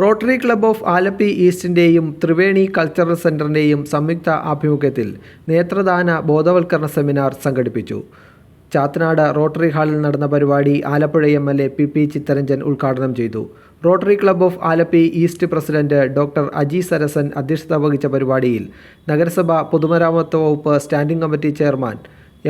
Rotary club of Alleppey ഈസ്റ്റിന്റെയും Triveni cultural സെന്ററിന്റെയും സംയുക്ത ആഭിമുഖ്യത്തിൽ നേത്രദാന ബോധവൽക്കരണ സെമിനാർ സംഘടിപ്പിച്ചു. ചാത്തനാട് റോട്ടറി ഹാളിൽ നടന്ന പരിപാടി Alappuzha M L A P P Chitharanjan ഉദ്ഘാടനം ചെയ്തു. Rotary club of Alleppey east president doctor Aji Sarasan അധ്യക്ഷത വഹിച്ച പരിപാടിയിൽ നഗരസഭ പൊതുമരാമത്ത് വകുപ്പ് standing committee chairman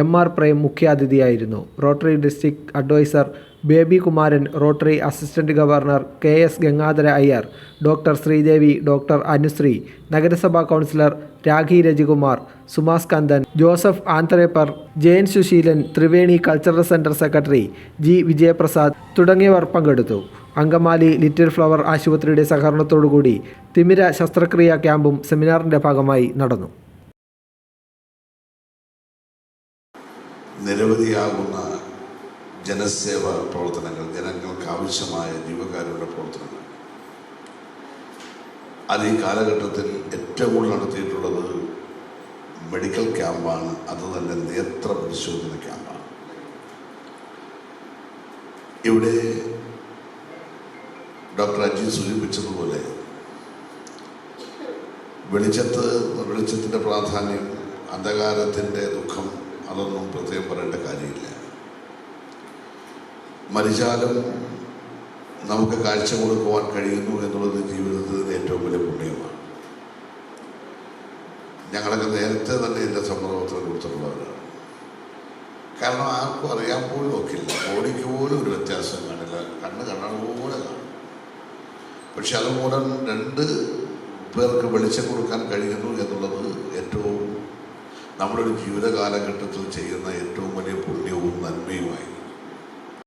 M R Prem മുഖ്യാതിഥിയായിരുന്നു. Rotary district adviser Baby Kumaran rotary assistant governor K S Gangadhara Iyer doctor Sreedevi doctor Anusree നഗരസഭാ councillor Rakhi Rajikumar Sumas Kandan Joseph Antharepper Jayan Susheelan Triveni cultural centre secretary G Vijayaprasad തുടങ്ങിയവർ പങ്കെടുത്തു. Angamaly little flower ആശുപത്രിയുടെ സഹകരണത്തോടുകൂടി തിമിര ശസ്ത്രക്രിയാ ക്യാമ്പും സെമിനാറിന്റെ ഭാഗമായി നടന്നു. നിരവധിയാകുന്ന ജനസേവ പ്രവർത്തനങ്ങൾ ജനങ്ങൾക്ക് ആവശ്യമായ ജീവകാരുടെ പ്രവർത്തനങ്ങൾ. അത് ഈ കാലഘട്ടത്തിൽ ഏറ്റവും കൂടുതൽ നടത്തിയിട്ടുള്ളത് മെഡിക്കൽ ക്യാമ്പാണ്. അത് തന്നെ നേത്ര പരിശോധന ക്യാമ്പാണ്. ഇവിടെ ഡോക്ടർ അജി സൂചിപ്പിച്ചതുപോലെ വെളിച്ചത്ത് വെളിച്ചത്തിന്റെ പ്രാധാന്യം അന്ധകാരത്തിന്റെ ദുഃഖം അതൊന്നും പ്രത്യേകം പറയേണ്ട കാര്യമില്ല. മരിച്ചാലും നമുക്ക് കാഴ്ച കൊടുക്കുവാൻ കഴിയുന്നു എന്നുള്ളത് ജീവിതത്തിൽ ഏറ്റവും വലിയ പുണ്യമാണ്. ഞങ്ങളൊക്കെ നേരത്തെ തന്നെ ഇതിന്റെ സമ്മതപത്രം കൊടുത്തിട്ടുള്ളവരാണ്. കാരണം ആർക്കും അറിയാൻ പോലും ഒക്കില്ല. ബോഡിക്ക് പോലും ഒരു വ്യത്യാസം കാണില്ല. കണ്ണ് കണ്ണാണ് പോലെ കാണും. പക്ഷെ അതുമൂലം രണ്ട് പേർക്ക് വെളിച്ചം കൊടുക്കാൻ കഴിയുന്നു എന്നുള്ളത് ഒരു ജീവിത കാലഘട്ടത്തിൽ ചെയ്യുന്ന ഏറ്റവും വലിയ പുണ്യവും നന്മയുമായി